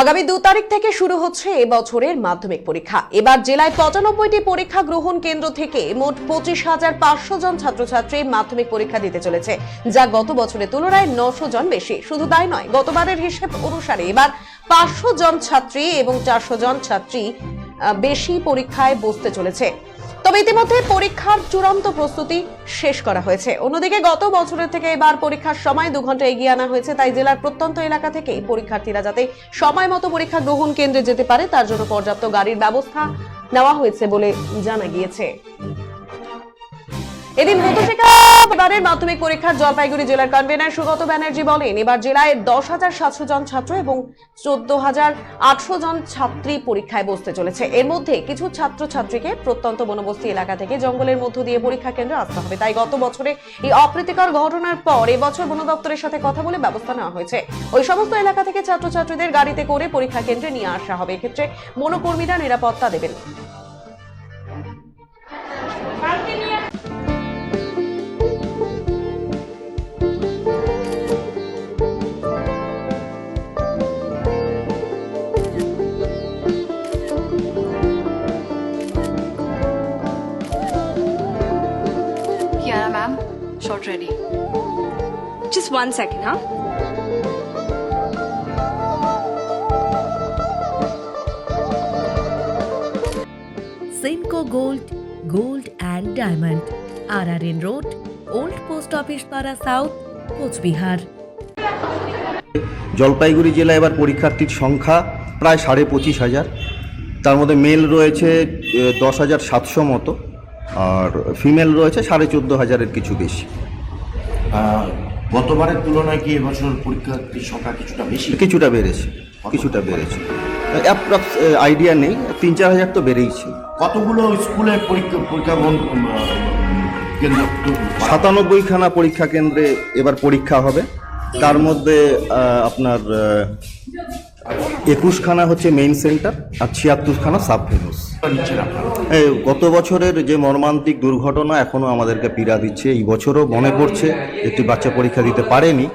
আগামী দু তারিখ থেকে শুরু হচ্ছে এবছরের মাধ্যমিক পরীক্ষা। এবার জেলায় পঁচানব্বইটি পরীক্ষা গ্রহণ কেন্দ্র থেকে মোট পঁচিশ হাজার পাঁচশো জন ছাত্রছাত্রী মাধ্যমিক পরীক্ষা দিতে চলেছে, যা গত বছরের তুলনায় নশো জন বেশি। শুধু তাই নয়, গতবারের হিসেব অনুসারে এবার পাঁচশো জন ছাত্রী এবং চারশো জন ছাত্রী বেশি পরীক্ষায় বসতে চলেছে। তবে ইতিমধ্যে পরীক্ষার চূড়ান্ত প্রস্তুতি শেষ করা হয়েছে। অন্যদিকে গত বছরের থেকে এবার পরীক্ষার সময় দু ঘণ্টা এগিয়ে আনা হয়েছে, তাই জেলার প্রত্যন্ত এলাকা থেকে পরীক্ষার্থীরা যাতে সময় মতো পরীক্ষা গ্রহণ কেন্দ্রে যেতে পারে, তার জন্য পর্যাপ্ত গাড়ির ব্যবস্থা নেওয়া হয়েছে বলে জানা গিয়েছে। এদিন এবারের মাধ্যমিক পরীক্ষার জলপাইগুড়ি জেলার কনভেনার সুগত ব্যানার্জি বলেন, এবার জেলায় দশ হাজার সাতশো জন ছাত্র এবং চোদ্দ হাজার আটশো জন ছাত্রী পরীক্ষায় বসতে চলেছে। এর মধ্যে কিছু ছাত্রছাত্রীকে প্রত্যন্ত বনবস্তি এলাকা থেকে জঙ্গলের মধ্য দিয়ে পরীক্ষা কেন্দ্রে আসতে হবে। তাই গত বছরে এই অপ্রীতিকর ঘটনার পর এবছর বন দপ্তরের সাথে কথা বলে ব্যবস্থা নেওয়া হয়েছে। ওই সমস্ত এলাকা থেকে ছাত্রছাত্রীদের গাড়িতে করে পরীক্ষা কেন্দ্রে নিয়ে আসা হবে। এক্ষেত্রে বনকর্মীরা নিরাপত্তা দেবেন। Short ready. Just one second, huh? Simco Gold, Gold and Diamond, RRN Road, Old Post Office Para South, Cooch Behar Jalpaiguri জেলায় এবার পরীক্ষার্থীর সংখ্যা প্রায় সাড়ে পঁচিশ হাজার তার মধ্যে মেল রয়েছে দশ হাজার সাতশো মতো আর ফিমেল রয়েছে সাড়ে চোদ্দ হাজারের কিছু বেশি। গতবারের তুলনায় কি এবছর পরীক্ষার্থীর সংখ্যা কিছুটা বেশি? কিছুটা বেড়েছে কিছুটা বেড়েছে। অ্যাপ্রক্স আইডিয়া নেই তিন চার হাজার তো বেড়েইছে। কতগুলো স্কুলে পরীক্ষা পরীক্ষা কেন্দ্র সাতানব্বইখানা পরীক্ষা কেন্দ্রে এবার পরীক্ষা হবে। তার মধ্যে আপনার একুশখানা হচ্ছে মেইন সেন্টার আর ছিয়াত্তরখানা সাব ভেনুস গত বছরের যে মর্মান্তিক দুর্ঘটনা এখনও আমাদেরকে পীড়া দিচ্ছে, এই বছরও মনে পড়ছে, একটি বাচ্চা পরীক্ষা দিতে পারেনি।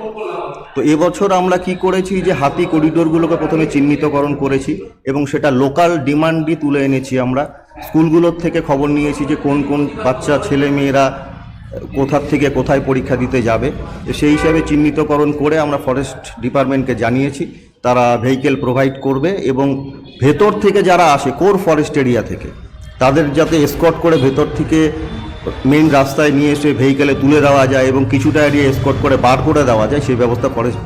তো এবছর আমরা কি করেছি, যে হাতি করিডোরগুলোকে প্রথমে চিহ্নিতকরণ করেছি এবং সেটা লোকাল ডিমান্ডই তুলে এনেছি আমরা। স্কুলগুলোর থেকে খবর নিয়েছি যে কোন কোন বাচ্চা, ছেলে মেয়েরা কোথার থেকে কোথায় পরীক্ষা দিতে যাবে। সেই হিসাবে চিহ্নিতকরণ করে আমরা ফরেস্ট ডিপার্টমেন্টকে জানিয়েছি, তারা ভেহিকেল প্রোভাইড করবে এবং ভেতর থেকে যারা আসে, কোর ফরেস্ট এরিয়া থেকে তাদের যাতে স্কট করে ভেতর থেকে মেন রাস্তায় নিয়ে এসে ভেহিকেলে তুলে দেওয়া যায় এবং কিছুটা এরিয়া স্কট করে বার করে দেওয়া যায়, সেই ব্যবস্থা ফরেস্ট